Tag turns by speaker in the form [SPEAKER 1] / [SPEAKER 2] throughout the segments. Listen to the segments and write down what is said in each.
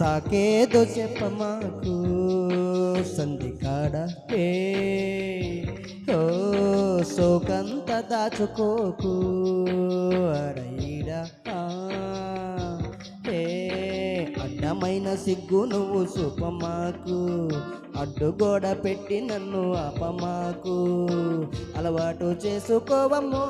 [SPEAKER 1] సాకేదో చెప్పమాకు సంధి కాడ. ఏ. ఓ సోకంత దాచుకోకు. అరయిడా ఏ అడ్డమైన సిగ్గు నువ్వు సుపమాకు అడ్డుగోడ పెట్టి నన్ను అపమాకు అలవాటు చేసుకోవమ్మో.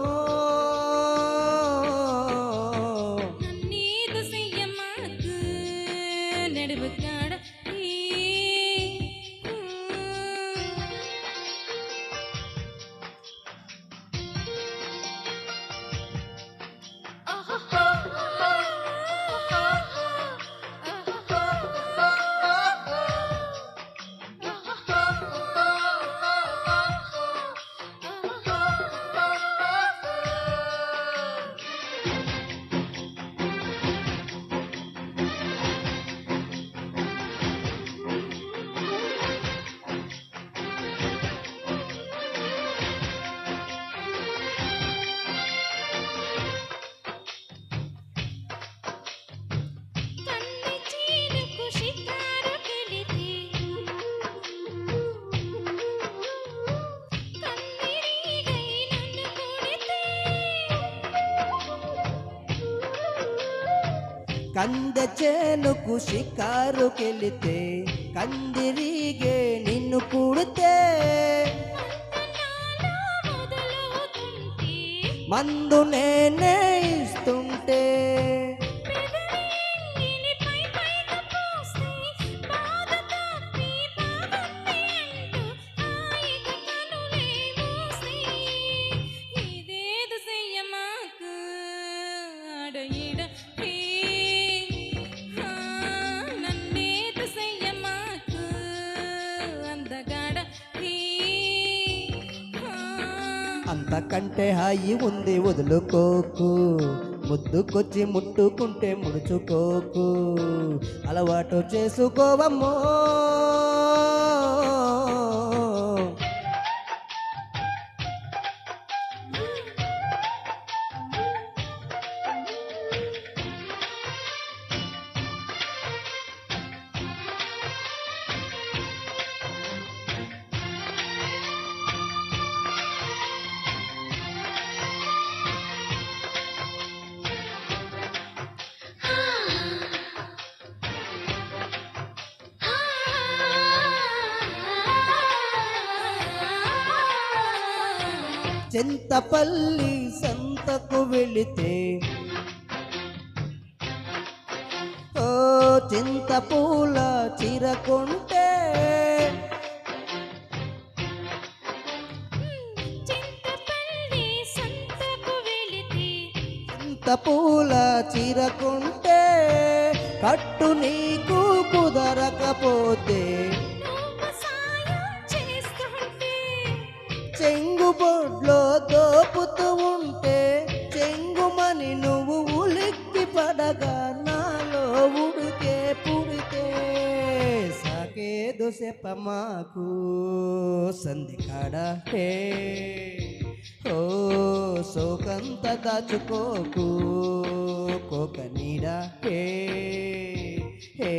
[SPEAKER 2] పై పైన పోస్తే బాధ తప్పి బాగుంది అంటూ మందు నేనే ఇస్తుంటే. ఇదేదు చెయ్యమాకు ఆడ ఈడ
[SPEAKER 1] అంతకంటే హాయి ఉంది వదులుకోకు. ముద్దుకొచ్చి ముట్టుకుంటే ముడుచుకోకు. అలవాటు చేసుకోవమ్మో. చింతపల్లి సంతకు వెళితే ఓ చింతపూల చిరకుంటే
[SPEAKER 2] చింతపల్లి సంతకు వెళితే
[SPEAKER 1] చింతపూల చిరకుంటే కట్టు నీకు కుదరకపోతే చెంగు బొడ్లో దోపుతూ ఉంటే చెంగుమని నువ్వు ఉలిక్కి పడగా నాలో ఉడికే పుడితే. సాకేదో చెప్పమాకు సంధి కాడ హే ఓ సోకంత దాచుకోకు కోక నీడ hey hey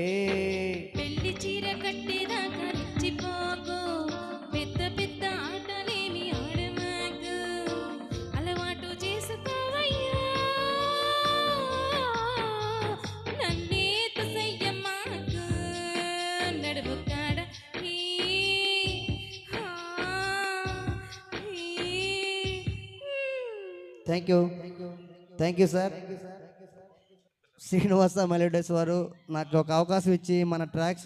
[SPEAKER 1] thank you thank you sir Srinivasa melodies వారు నాకు ఒక అవకాశం ఇచ్చి మన ట్రాక్స్